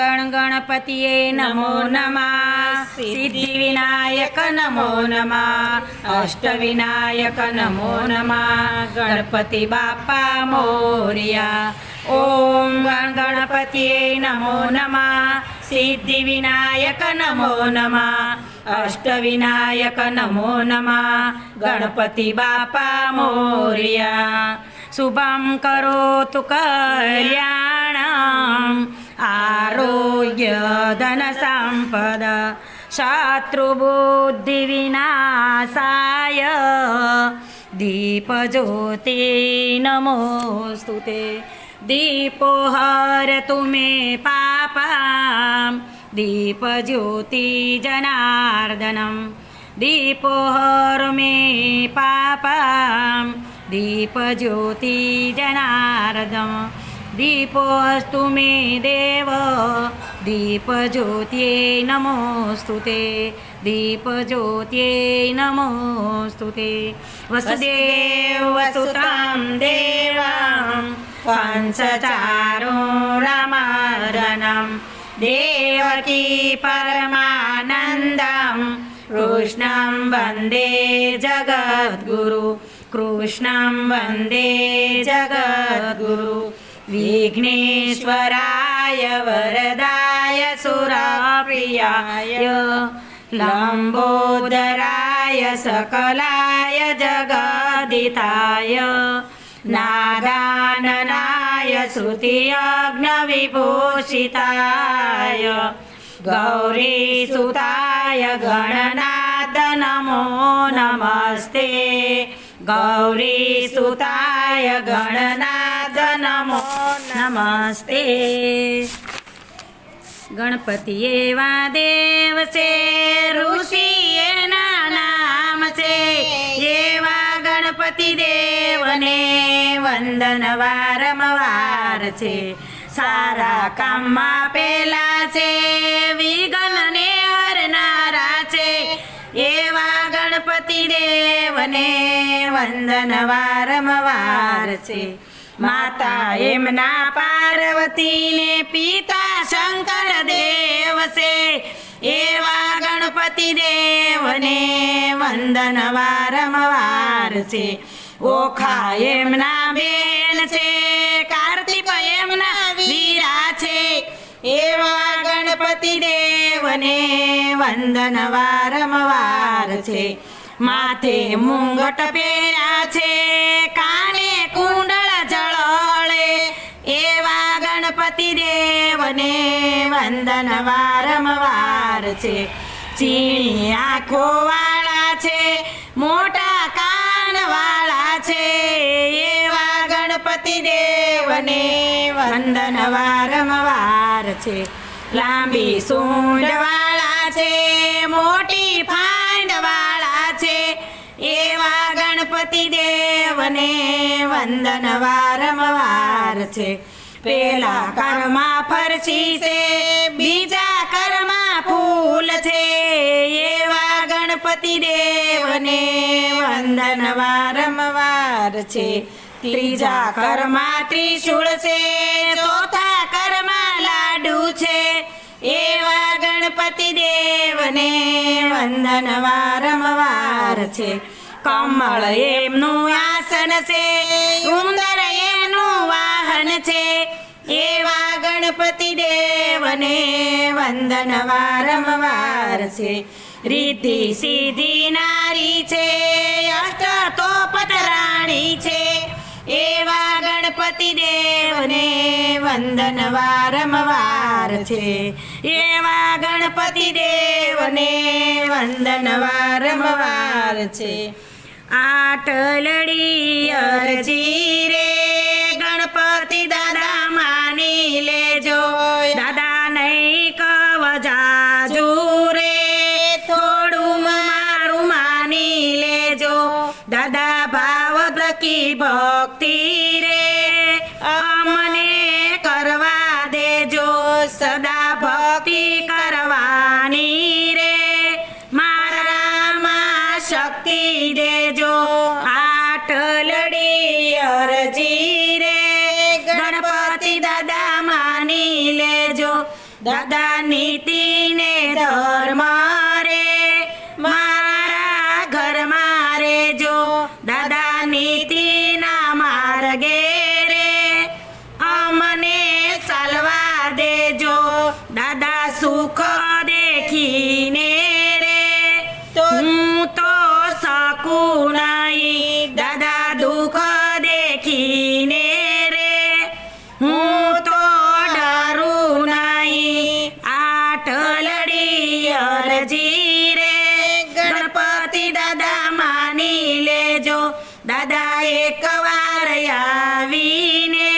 ગણ ગણપતિએ નમો નમઃ સિદ્ધિ વિનાયક નમો નમઃ અષ્ટ વિનાયક નમો નમઃ ગણપતિ બાપા મોર્યા ઓમ ગણ ગણપતિએ નમો નમઃ સિદ્ધિ વિનાયક નમો નમઃ અષ્ટ વિનાયક નમો નમઃ ગણપતિ બાપા મોર્યા શુભમ કરોતુ કલ્યાણમ આરોગ્ય ધન સંપદ શત્રુબુદ્ધિ વિનાશાય દીપજ્યોતિ નમોસ્તુ તે દીપો હરતુ મે પાપા દીપજ્યોતિ જનાર્દનમ દીપો હર મે दीपोऽस्तु मे देव दीपज्योत्यै नमोऽस्तु ते दीपज्योत्यै नमोऽस्तु ते। वसुदेवसुतां देवां पंचचारो रमारणं देवकी परमानन्दं कृष्णं वन्दे जगद्गुरु कृष्णं वन्दे जगद्गुरु। विघ्नेश्वराय वरदाय सुराप्रियाय लम्बोदराय सकलाय जगदिताय नागाननाय श्रुतियज्ञविभूषिताय गौरीसुताय गणनाथ नमो नमस्ते गौरीसुताय गणनाथ નમો. નમસ્તે. ગણપતિ એવા દેવ છે ઋષિ એના નામ છે એવા ગણપતિ દેવને વંદન વારંવાર છે. સારા કામમાં પેલા છે, વિઘ્નને હરનારા છે. એવા ગણપતિ દેવને વંદન વારંવાર છે. માતા એમના પાર્વતીને પિતા શંકર દેવ છે એવા ગણપતિ દેવને વંદન વારંવાર છે ઓખા એમના બેન છે, કાર્તિક એમના વીરા છે. એવા ગણપતિ દેવને વંદન વારંવાર છે માથે મુંગટ પહેર્યા છે, કાને ગણપતિ દેવને વંદન વારંવાર છે. ચીણી આંખો વાળા છે, મોટા કાન વાળા છે. એવા ગણપતિ દેવને વંદન વારંવાર છે. લાંબી સૂંઢ વાળા છે, મોટી ફાંડ વાળા છે. એવા ગણપતિ દેવને વંદન વારંવાર છે. પેલા કરમાં ફરસી છે, બીજા કરમાં ફૂલ છે. એવા ગણપતિ દેવને વંદન વારંવાર છે. ત્રીજા કરમાં ત્રિશૂળ છે, ચોથા કરમાં લાડુ છે. એવા ગણપતિ દેવને વંદન વારંવાર છે. કમળ એમનું આસન છે ઉંદર ગણપતિ દેવને વંદન વારંવાર છે. રીતિ સીધી નારી છે અષ્ટ તો પતરાણી છે. એવા ગણપતિ દેવને વંદન વારંવાર છે. એવા ગણપતિ દેવને વંદન વારંવાર છે. આટલડી અરજી રે લેજો. દાદા નીતિ ને ધર્મ રે મારા ઘરમાં રેજો દાદા નીતિના માર્ગે રે. અમને સલવા દેજો, દાદા સુખ દાદા એકવાર આવીને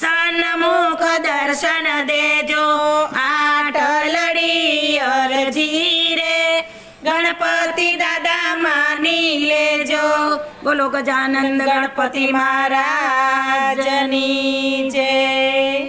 સન્મુખ દર્શન દેજો. આટલડી અરજી રે. ગણપતિ દાદા માની લેજો. બોલો ગજાનંદ ગણપતિ મહારાજની જય.